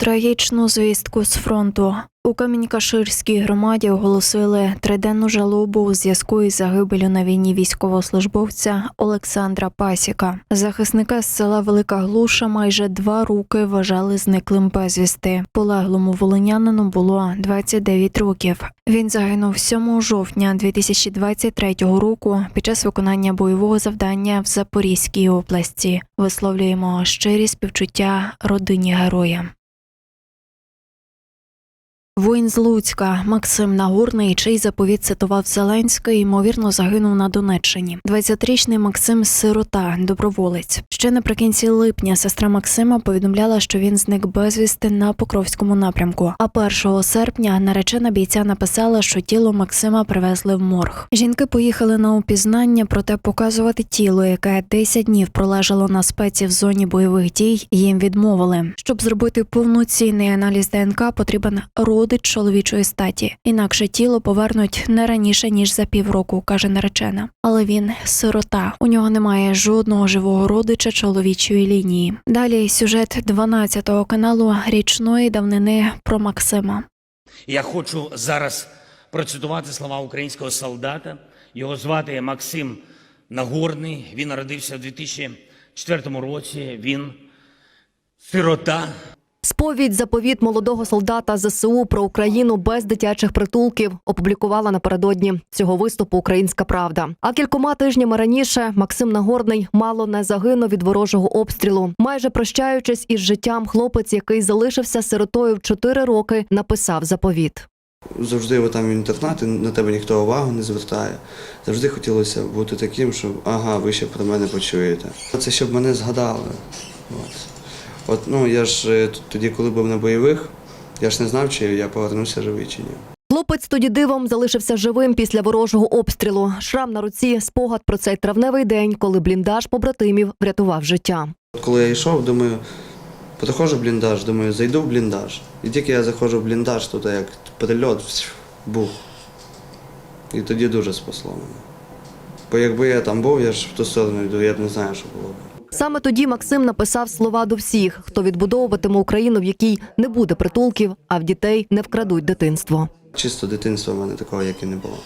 Трагічну звістку з фронту. У Камінь-Каширській громаді оголосили триденну жалобу у зв'язку із загибелю на війні військовослужбовця Олександра Пасіка. Захисника з села Велика Глуша майже два роки вважали зниклим безвісти. Полеглому волинянину було 29 років. Він загинув 7 жовтня 2023 року під час виконання бойового завдання в Запорізькій області. Висловлюємо щирі співчуття родині героя. Воїн з Луцька Максим Нагорний, чий заповіт цитував Зеленський, ймовірно загинув на Донеччині. 20-річний Максим сирота, доброволець. Ще наприкінці липня сестра Максима повідомляла, що він зник безвісти на Покровському напрямку. А 1 серпня наречена бійця написала, що тіло Максима привезли в морг. Жінки поїхали на упізнання, проте показувати тіло, яке 10 днів пролежало на спеці в зоні бойових дій, їм відмовили. Щоб зробити повноцінний аналіз ДНК, потрібен родич чоловічої статі. Інакше тіло повернуть не раніше ніж за півроку, каже наречена. Але він сирота. У нього немає жодного живого родича чоловічої лінії. Далі сюжет 12 каналу річної давнини про Максима. Я хочу зараз процитувати слова українського солдата. Його звати Максим Нагорний. Він народився у 2004 році. Він сирота. Сповідь заповіт молодого солдата ЗСУ про Україну без дитячих притулків опублікувала напередодні цього виступу Українська Правда. А кількома тижнями раніше Максим Нагорний мало не загинув від ворожого обстрілу. Майже прощаючись із життям, хлопець, який залишився сиротою в 4 роки, написав заповіт. Завжди ви там в інтернаті, на тебе ніхто увагу не звертає. Завжди хотілося бути таким, щоб ага, ви ще про мене почуєте. Це щоб мене згадали. От. От ну я ж е, тоді, коли був на бойових, я ж не знав, чи я повернуся живий чи ні. Хлопець тоді дивом залишився живим після ворожого обстрілу. Шрам на руці, спогад про цей травневий день, коли бліндаж побратимів врятував життя. Коли я йшов, думаю, проходжу бліндаж, думаю, зайду в бліндаж. І тільки я заходжу в бліндаж, тут як прильот бух. І тоді дуже спасло мене. Бо якби я там був, я ж в ту сторону йду, я б не знаю, що було б. Саме тоді Максим написав слова до всіх, хто відбудовуватиме Україну, в якій не буде притулків, а в дітей не вкрадуть дитинство. Чисто дитинства в мене такого, як і не було.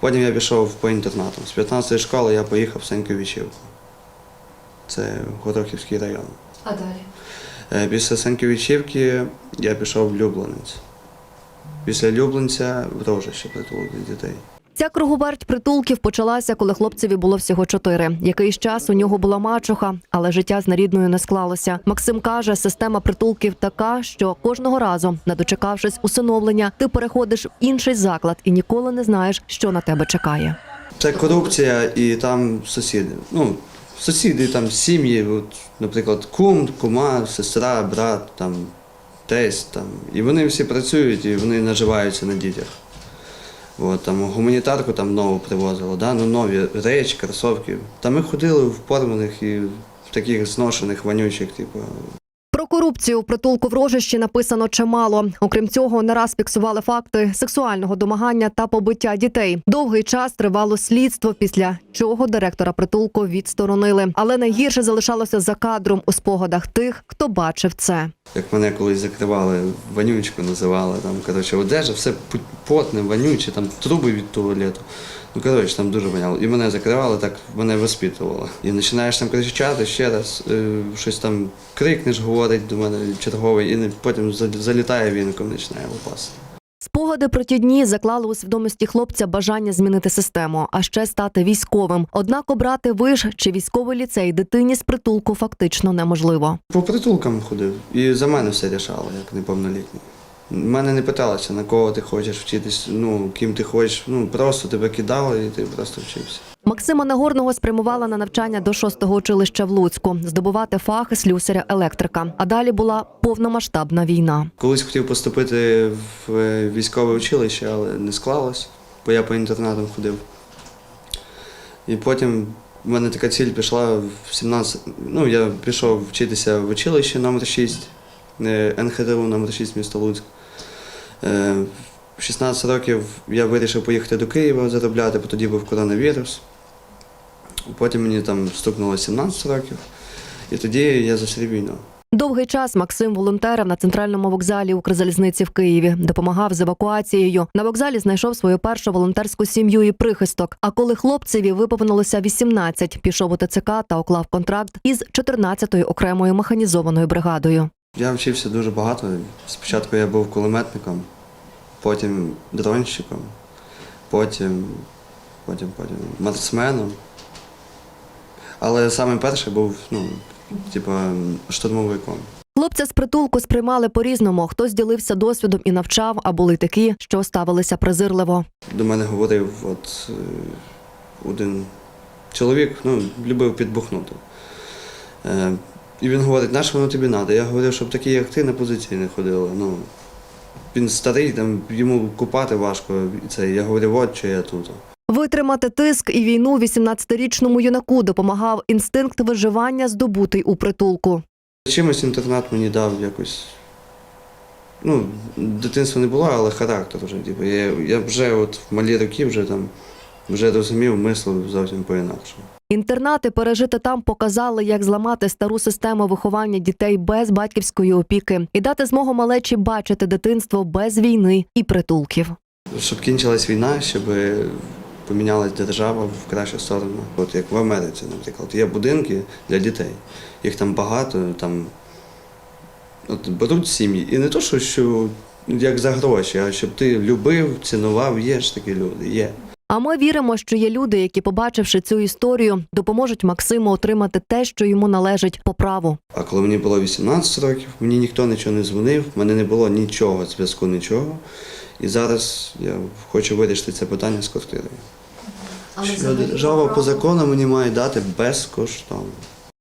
Потім я пішов по інтернатам. З 15-ї школи я поїхав в Сеньківічівку. Це Горохівський район. А далі? Е, Після Сеньківічівки я пішов в Люблинець. Після Люблинця в Рожище притулок для дітей. Ця круговерть притулків почалася, коли хлопцеві було всього чотири. Якийсь час у нього була мачуха, але життя з нарідною не склалося. Максим каже, система притулків така, що кожного разу, не дочекавшись усиновлення, ти переходиш в інший заклад і ніколи не знаєш, що на тебе чекає. Це корупція і там сусіди. Ну, сусіди, там сім'ї, от, наприклад, кум, кума, сестра, брат, там, тесть. Там. І вони всі працюють і вони наживаються на дітях. От, там, гуманітарку там нову привозили, да? ну, нові речі, кросовки. Та ми ходили в порваних і в таких зношених, вонючих, типу, корупцію в притулку в Рожищі написано чимало. Окрім цього, не раз фіксували факти сексуального домагання та побиття дітей. Довгий час тривало слідство, після чого директора притулку відсторонили. Але найгірше залишалося за кадром у спогадах тих, хто бачив це. Як мене колись закривали, вонючку називали, там, коротше, одежа, все потне, вонюче, там труби від туалету. Ну, коротше, там дуже воняло. І мене закривали, так мене воспитувало. І починаєш там кричати ще раз, е, щось там крикнеш, говорить до мене черговий, і не- потім залітає віником, починає лупасити. Спогади про ті дні заклали у свідомості хлопця бажання змінити систему, а ще стати військовим. Однак обрати виш чи військовий ліцей дитині з притулку фактично неможливо. По притулкам ходив, і за мене все рішало, як неповнолітній. Мене не питалося, на кого ти хочеш вчитись, ну, ким ти хочеш. Ну, просто тебе кидали і ти просто вчився. Максима Нагорного спрямувала на навчання до шостого училища в Луцьку, здобувати фах слюсаря електрика. А далі була повномасштабна війна. Колись хотів поступити в е, військове училище, але не склалось, бо я по інтернатам ходив. І потім в мене така ціль пішла в 17. Ну, я пішов вчитися в училище номер 6 е, НХТУ номер 6 місто Луцьк. Е, В 16 років я вирішив поїхати до Києва заробляти, бо тоді був коронавірус. Потім мені там стукнуло 17 років, і тоді я зустрів війну. Довгий час Максим волонтерив на центральному вокзалі Укрзалізниці в Києві, допомагав з евакуацією. На вокзалі знайшов свою першу волонтерську сім'ю і прихисток. А коли хлопцеві виповнилося 18, пішов у ТЦК та уклав контракт із 14-ю окремою механізованою бригадою. Я вчився дуже багато. Спочатку я був кулеметником, потім дронщиком, потім, потім, потім марсменом. Але саме перший був, ну, типа, штурмовиком. Хлопця з притулку сприймали по-різному. Хтось ділився досвідом і навчав, а були такі, що ставилися презирливо. До мене говорив от, е, один чоловік, ну, любив підбухнути. І він говорить, на що воно тобі треба? Я говорив, щоб такі, як ти, на позиції не ходили. Ну, він старий, там, йому купати важко. Це, я говорив, от що я тут. Витримати тиск і війну 18-річному юнаку допомагав інстинкт виживання, здобутий у притулку. Чимось інтернат мені дав якось. Ну, дитинства не було, але характер вже. Типу, я, я вже от в малі роки вже там вже розумів, мислив зовсім по-інакшому. Інтернати пережити там показали, як зламати стару систему виховання дітей без батьківської опіки і дати змогу малечі бачити дитинство без війни і притулків. Щоб кінчилась війна, щоб помінялась держава в кращу сторону. От як в Америці, наприклад, є будинки для дітей. Їх там багато, там от беруть сім'ї. І не то, що, що як за гроші, а щоб ти любив, цінував, є ж такі люди, є. А ми віримо, що є люди, які, побачивши цю історію, допоможуть Максиму отримати те, що йому належить по праву. А коли мені було 18 років, мені ніхто нічого не дзвонив, в мене не було нічого, зв'язку, нічого. І зараз я хочу вирішити це питання з квартирою. Що Держава по закону мені має дати безкоштовно.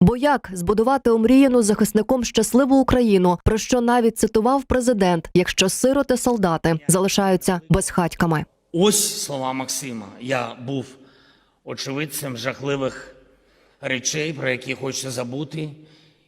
Бо як збудувати омріяну захисником щасливу Україну, про що навіть цитував президент, якщо сироти солдати залишаються безхатьками. Ось слова Максима. Я був очевидцем жахливих речей, про які хочеться забути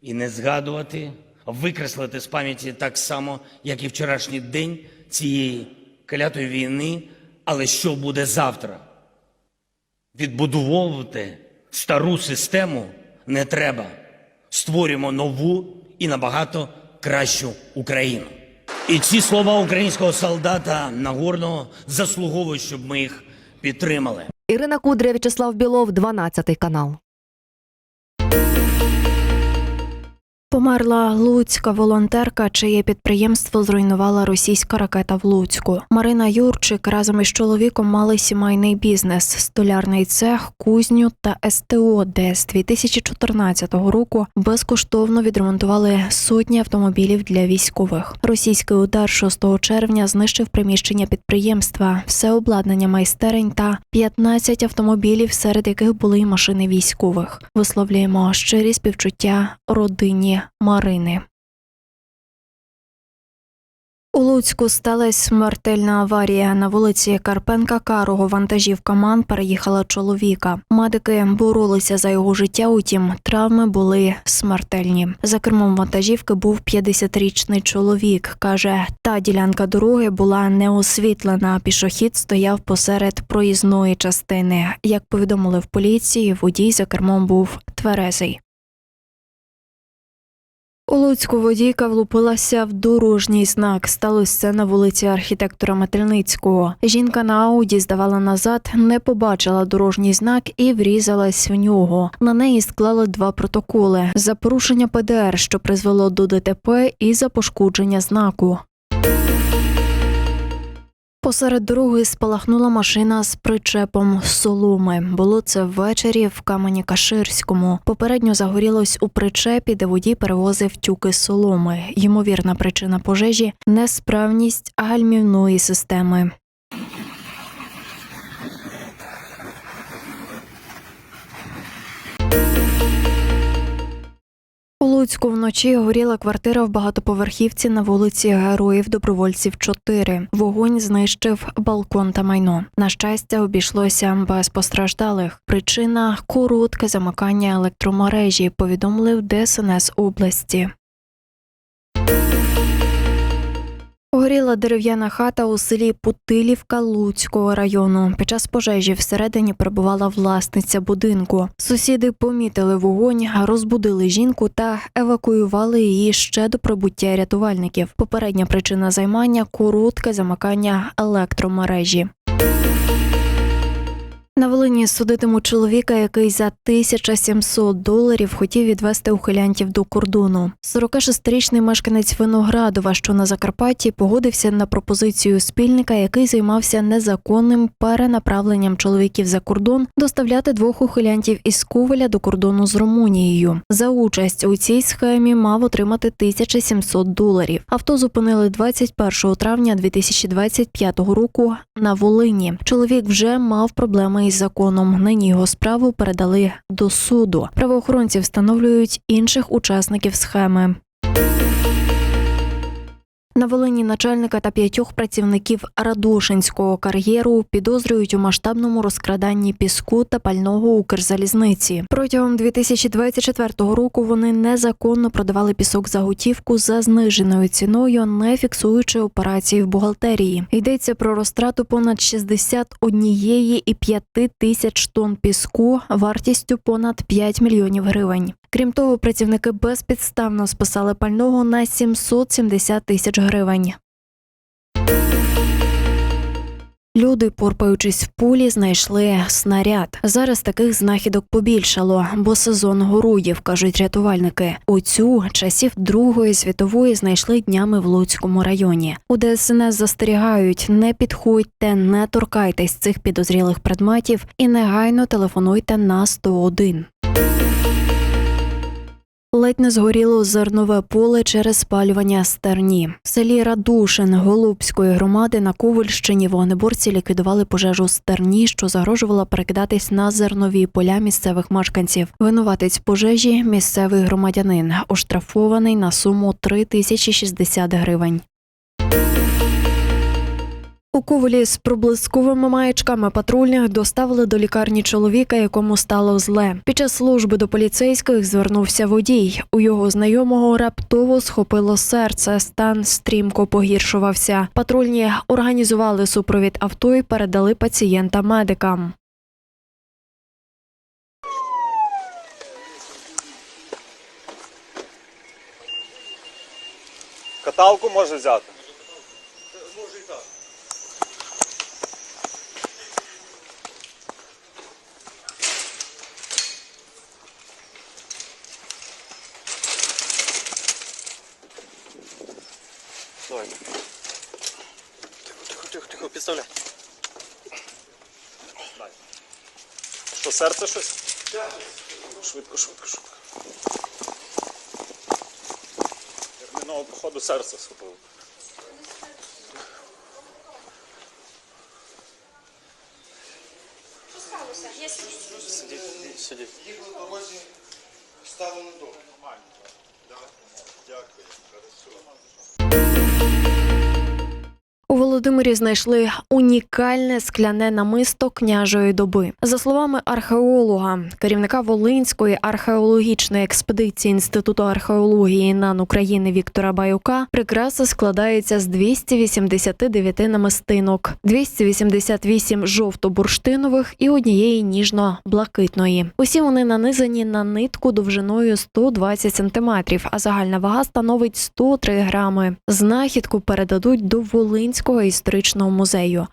і не згадувати, викреслити з пам'яті так само, як і вчорашній день цієї клятої війни. Але що буде завтра? Відбудовувати стару систему не треба. Створюємо нову і набагато кращу Україну. І ці слова українського солдата Нагорного заслуговують, щоб ми їх підтримали. Ірина Кудря, В'ячеслав Білов, 12 канал. Померла луцька волонтерка, чиє підприємство зруйнувала російська ракета в Луцьку. Марина Юрчик разом із чоловіком мали сімейний бізнес, столярний цех, кузню та СТО, де з 2014 року безкоштовно відремонтували сотні автомобілів для військових. Російський удар 6 червня знищив приміщення підприємства, все обладнання майстерень та 15 автомобілів, серед яких були й машини військових. Висловлюємо щирі співчуття родині Марини. У Луцьку сталася смертельна аварія. На вулиці Карпенка Карого вантажівка МАН переїхала чоловіка. Медики боролися за його життя, утім, травми були смертельні. За кермом вантажівки був 50-річний чоловік. Каже, та ділянка дороги була не освітлена. Пішохід стояв посеред проїзної частини. Як повідомили в поліції, водій за кермом був тверезий. У Луцьку водійка влупилася в дорожній знак. Сталося це на вулиці архітектора Метельницького. Жінка на ауді здавала назад, не побачила дорожній знак і врізалась в нього. На неї склали два протоколи за порушення ПДР, що призвело до ДТП, і за пошкодження знаку. Посеред дороги спалахнула машина з причепом соломи. Було це ввечері в камені Каширському. Попередньо загорілось у причепі, де водій перевозив тюки соломи. Ймовірна причина пожежі несправність гальмівної системи. Луцьку вночі горіла квартира в багатоповерхівці на вулиці Героїв Добровольців 4. Вогонь знищив балкон та майно. На щастя, обійшлося без постраждалих. Причина коротке замикання електромережі. Повідомили в ДСНС області. Горіла дерев'яна хата у селі Путилівка Луцького району. Під час пожежі всередині перебувала власниця будинку. Сусіди помітили вогонь, розбудили жінку та евакуювали її ще до прибуття рятувальників. Попередня причина займання коротке замикання електромережі. На Волині судитимуть чоловіка, який за 1700 доларів хотів відвести ухилянтів до кордону. 46-річний мешканець Виноградова, що на Закарпатті, погодився на пропозицію спільника, який займався незаконним перенаправленням чоловіків за кордон, доставляти двох ухилянтів із Ковеля до кордону з Румунією. За участь у цій схемі мав отримати 1700 доларів. Авто зупинили 21 травня 2025 року на Волині. Чоловік вже мав проблеми із законом. Нині його справу передали до суду. Правоохоронці встановлюють інших учасників схеми. На Волині начальника та п'ятьох працівників Радошинського кар'єру підозрюють у масштабному розкраданні піску та пального Укрзалізниці. Протягом 2024 року вони незаконно продавали пісок за готівку за зниженою ціною, не фіксуючи операції в бухгалтерії. Йдеться про розтрату понад 61,5 тисяч тонн піску вартістю понад 5 мільйонів гривень. Крім того, працівники безпідставно списали пального на 770 тисяч гривень. Люди, порпаючись в пулі, знайшли снаряд. Зараз таких знахідок побільшало, бо сезон горуїв, кажуть рятувальники. У цю часів Другої світової знайшли днями в Луцькому районі. У ДСНС застерігають: не підходьте, не торкайтесь цих підозрілих предметів і негайно телефонуйте на 101. Ледь не згоріло зернове поле через спалювання стерні. В селі Радушин Голубської громади на Ковальщині вогнеборці ліквідували пожежу стерні, що загрожувала перекидатись на зернові поля місцевих мешканців. Винуватець пожежі місцевий громадянин, оштрафований на суму 3060 гривень. У Ковелі з проблисковими маячками патрульних доставили до лікарні чоловіка, якому стало зле. Під час служби до поліцейських звернувся водій. У його знайомого раптово схопило серце. Стан стрімко погіршувався. Патрульні організували супровід авто і передали пацієнта медикам. Каталку може взяти. Давай. Тихо, тихо, тихо, тихо, підставляй. Дай. Що, серце щось? Швидко, швидко, швидко. Терміново, походу, серце схопило. Сидіть, сидіть. Їх на дорозі стало недобре. Нормально. Дякую. У Володимирі знайшли унікальне скляне намисто княжої доби. За словами археолога, керівника Волинської археологічної експедиції Інституту археології НАН України Віктора Баюка, прикраса складається з 289 намистинок, 288 жовто-бурштинових і однієї ніжно-блакитної. Усі вони нанизані на нитку довжиною 120 сантиметрів, а загальна вага становить 103 грами. Знахідку передадуть до Волинського історичного музею.